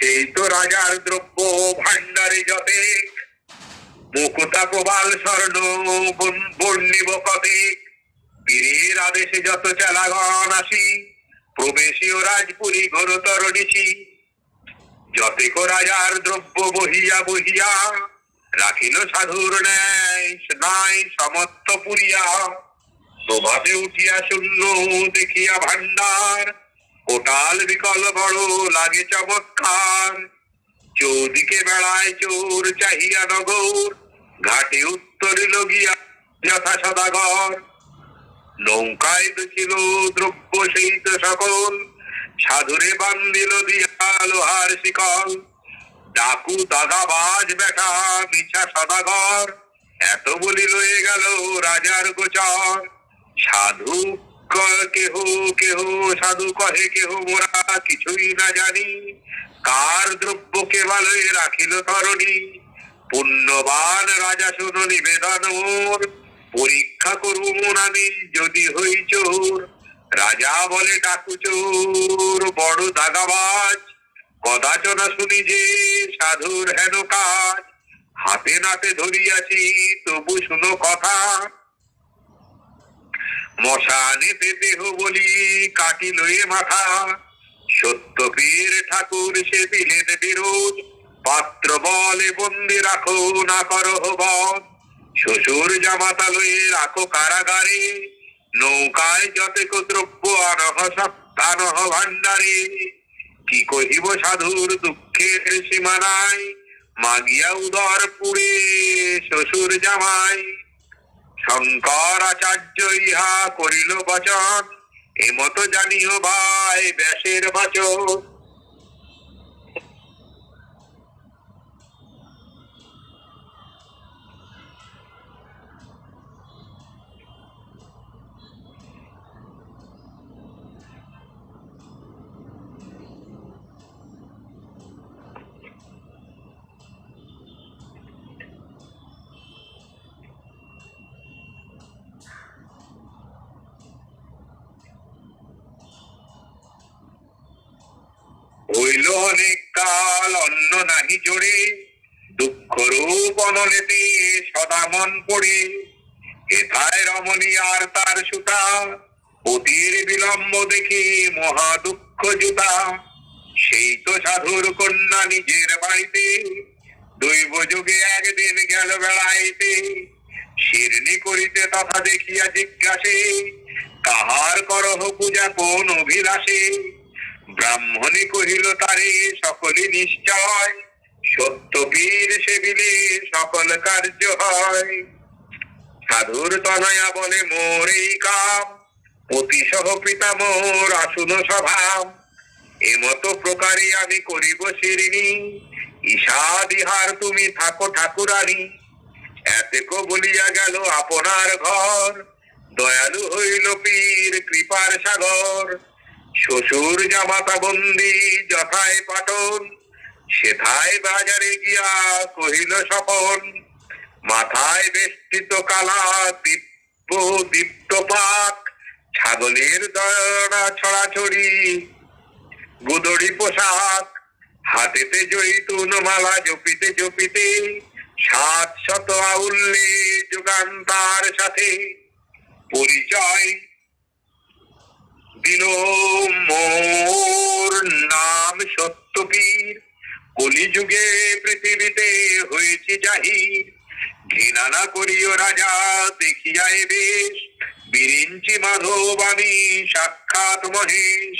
সেই তো রাজার দ্রব্য ভান্ডারে যতে, মুকুতা প্রবাল স্বর্ণ বর্ণিব কতে পীরের আদেশে যত চালাগণ আসি, প্রবেশীয় রাজপুরী ঘোরতর নিশি। যতেক রাজার দ্রব্য বহিয়া বহিয়া, রাখিল সাধুর ন্যায় নাই সমর্থ পুরিয়া। প্রভাতে উঠিয়া শূন্য, দেখিয়া ভান্ডার কোটাল বিকল বড় লাগে চমৎকার। চৌদিকে বেড়ায় চোর চাহিয়া নগর, ঘাটে উত্তরিল গিয়া যথা সদাগর। নৌকায় তো ছিল দ্রব্য সেই তো সকল, সাধুরে বান্দিল দিয়া লোহার শিকল। ডাকু দাদাবাজ বেটা মিছা সদাগর, এত বলি লয়ে গেল রাজার গোচর। সাধু কেহ কেহ সাধু কহে কেহ মোরা কিছুই না জানি কার দ্রব্য কেবলে রাখিল তরণী পুণ্যবান রাজা শুনো নিবেদন মোর পরীক্ষা করুন আমি যদি হই চোর রাজা বলে ডাকু চোর বড় দাগাবাজ কদাচনা শুনি যে সাধুর হেন কাজ হাতে নাতে ধরিয়াছি তবু শুনো কথা মশানেতে দেহ বলি কাটি মাথা। সত্যপীর ঠাকুর সে দিলেন বিরোধ, পাত্র বলে বন্দি রাখো না করো বধ। শ্বশুর জামাতা লয়ে রাখো কারাগারে, নৌকায় যতেক দ্রব্য আনহ সপ্তানহ ভান্ডারে কি কহিব সাধুর দুঃখের সীমা নাই মাগিয়া উদর পুরে শ্বশুর জামাই শঙ্কর আচার্য ইহা করিল বচন। এমত জানিও ভাই ব্যাসের বচন। হইল অনেক কাল অন্ন নাহি জোড়ে দুঃখ রূপ অনলেতে সদা মন পড়ে। এথায় রমণী আর তার সুতা, অতির বিলম্ব দেখি মহা দুঃখ জুতা। সেই তো সাধুর কন্যা নিজের বাড়িতে, দৈব যুগে একদিন গেল বেড়াইতে। শিরনি করিতে তথা দেখিয়া জিজ্ঞাসে, কাহার করহ পূজা কোন অভিলাষে? ব্রাহ্মণী কহিল, তারে সকলে নিশ্চয়। সত্যপীর সেবিলে সকল কার্য হয়। সাধুর তনয়া বলে মোর এই কাম। অতি সহ পিতা মোর আসুন স্বভাব এমত প্রকারে আমি করিব শিরিনি ঈশাদিহার তুমি থাকো ঠাকুরানী। এতেক বলিয়া গেল আপনার ঘর। দয়ালু হইল পীর কৃপার সাগর। শ্বশুর জামাতা বন্দি, যথায় পাটন সেথায় বাজারে গিয়া কহিল স্বপন, মাথায় বেষ্টিত কালা, দিব্য দীপ্ত পাক, ছাগলের দয়না ছড়াছড়ি গুদড়ি পোশাক, হাতেতে জৈতুন মালা জপিতে জপিতে, সাত শত আউল্লে যোগান তার সাথে। পরিচয় দিল মোর নাম সত্যপীর কলিযুগে পৃথিবীতে হয়েছে জাহির। ঘৃণা না করিও রাজা, দেখিয়া এ বেশ। বিরিঞ্চি মাধব আমি, সাক্ষাৎ মহেশ।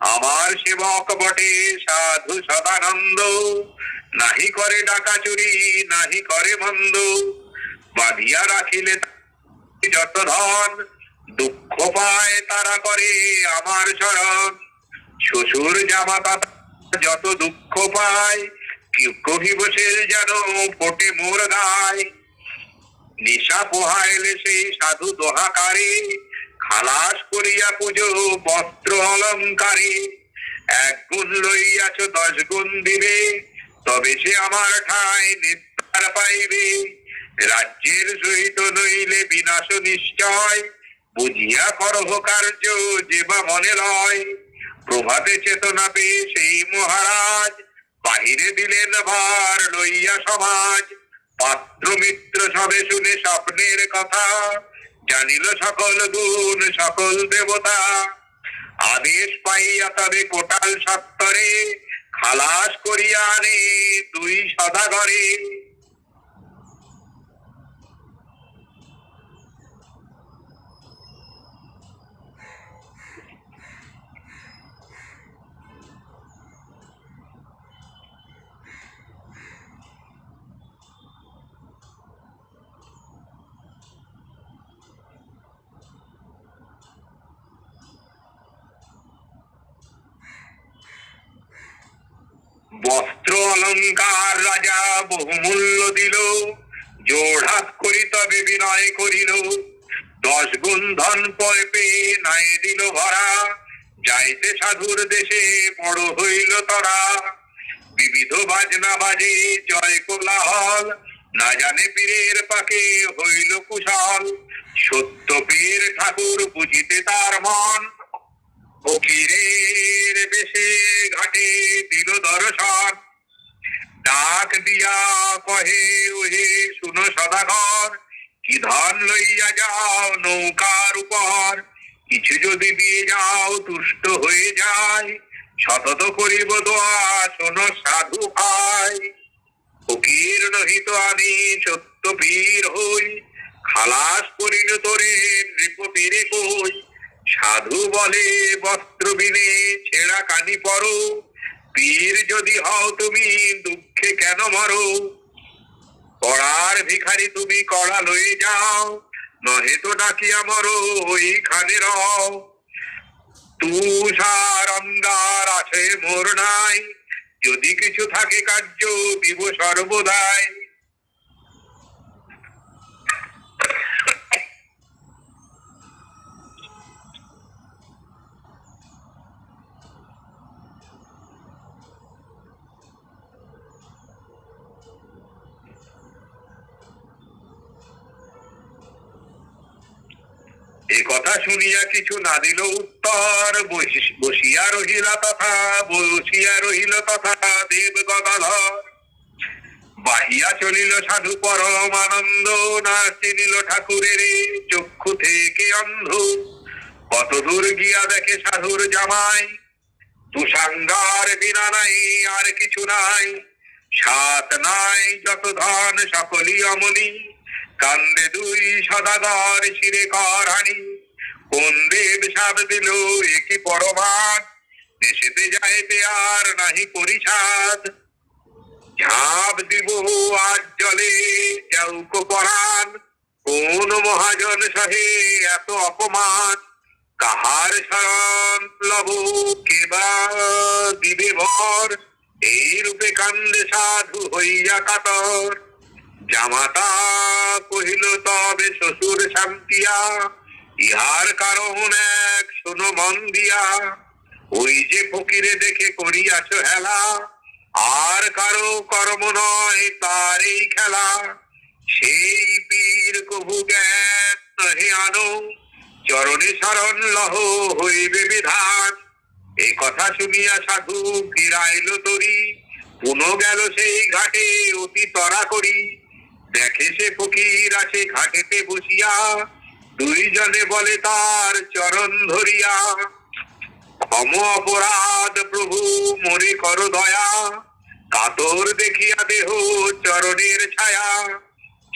আমার সেবক বটে সাধু সদানন্দ। নাহি করে ডাকা চুরি, নাহি করে মন্দ বাঁধিয়া রাখিলে যত ধন। দুঃখ পায় তারা করে আমার শরণ শ্বশুর জামাতা যত দুঃখ পায়, কি- কহিব সে যেন ফোটে মোর গায়। নিশা পোহাইলে সেই সাধু দোহাকারে, খালাস করিয়া পুজো বস্ত্র অলঙ্কারে। এক গুণ লইয়াছ দশ গুণ দিবে, তবে সে আমার ঠাই নিস্তার পাইবে। রাজ্যের সহিত নইলে বিনাশ নিশ্চয় বুঝিয়া করহ কার্য যে বা মনে লয়। প্রভাতে চেতনা পেয়ে সেই মহারাজ বাহিরে দিলেন ভার লইয়া সমাজ। পাত্র মিত্র সবে শুনে স্বপ্নের কথা, জানিল সকল গুণ, সকল দেবতা। আদেশ পাইয়া তবে কোটাল সত্তরে খালাস করিয়া আনে দুই সদাগরে। বস্ত্র অলঙ্কার রাজা বহুমূল্য দিল জোড়হাত করি তবে বিনয় করিল। দশ গুণ ধন পয় পেয়ে নাই দিল ভরা, যাইতে সাধুর দেশে বড় হইল তরা। বিবিধ বাজনা বাজে জয় কোলাহল, না জানে পীরের পাকে হইল কুশল। সত্য পীর ঠাকুর বুঝিতে তার মন ফকিরের বেশে ঘাটে দিল দর্শন। ডাক দিয়া কহে, ওহে শুনো সদাগর, কি ধন লইয়া যাও নৌকার উপর? কিছু যদি দিয়ে যাও, তুষ্ট হয়ে যায়। সতত করিব দোয়া, শোনো সাধু ভাই। ফকির নহিত আমি সত্য পীর হই। খালাস করিল তোরে নৃপপীরে কই? সাধু বলে বস্ত্র বিনে ছেঁড়া কানি পরো। পীর যদি হও তুমি দুঃখে কেন মরো? পড়ার ভিখারি তুমি কড়া লয়ে যাও, নহে তো ডাকিয়া মরো ওইখানে রও। তুষার অঙ্গার আছে মোর নাই, যদি কিছু থাকে কার্য দিব সর্বদাই। এ কথা শুনিয়া কিছু না দিল উত্তর। বসি- বসিয়া রহিলা তথা, বসিয়া রহিল তথা দেব গদাধর। বাহিয়া চলিল সাধু পরম আনন্দ না চিনিল ঠাকুরের চক্ষু থেকে অন্ধ। কত দূর গিয়া দেখে সাধুর জামাই? তুষাঙ্গার বিনা নাই, আর কিছু নাই। সাত নাই, যত ধন, সকলই অমনি। কান্দে দুই সদাগর শিরে করানি কোন দেব সাপ দিল একই পরমাদ দেশেতে যাইতে আর নাহি পরিষাদ। ঝাঁপ দিব আজ জলে চৌক পরাণ। কোন মহাজন সহে এত অপমান? কাহার শরণ লব কেবা দিবে ভর? এই রূপে কান্দে সাধু হইয়া কাতর। জামাতা কহিল, তবে শ্বশুর শান্তিয়া, ইহার কারণ এক, শোনো মন দিয়া। ওই যে ফকিরে দেখে করিয়াছ হেলা, আর কারও কর্ম নয় তার এই খেলা। সেই পীর কভু জ্ঞান আনো, চরণে শরণ লহ হইবে বিধান। এই কথা শুনিয়া সাধু ফিরাইল তরি, পুনঃ গেল সেই ঘাটে অতি তরা করি দেখে সে ফকির আছে ঘাটেতে বসিয়া। দুইজনে বলে, তার চরণ ধরিয়া ক্ষম অপরাধ প্রভু মরে কর দয়া। কাতর দেখিয়া দেহ চরণের ছায়া।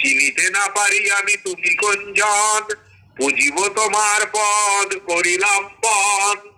চিনিতে না পারি আমি তুমি কোন জন পুজিব তোমার পদ, করিলাম পদ।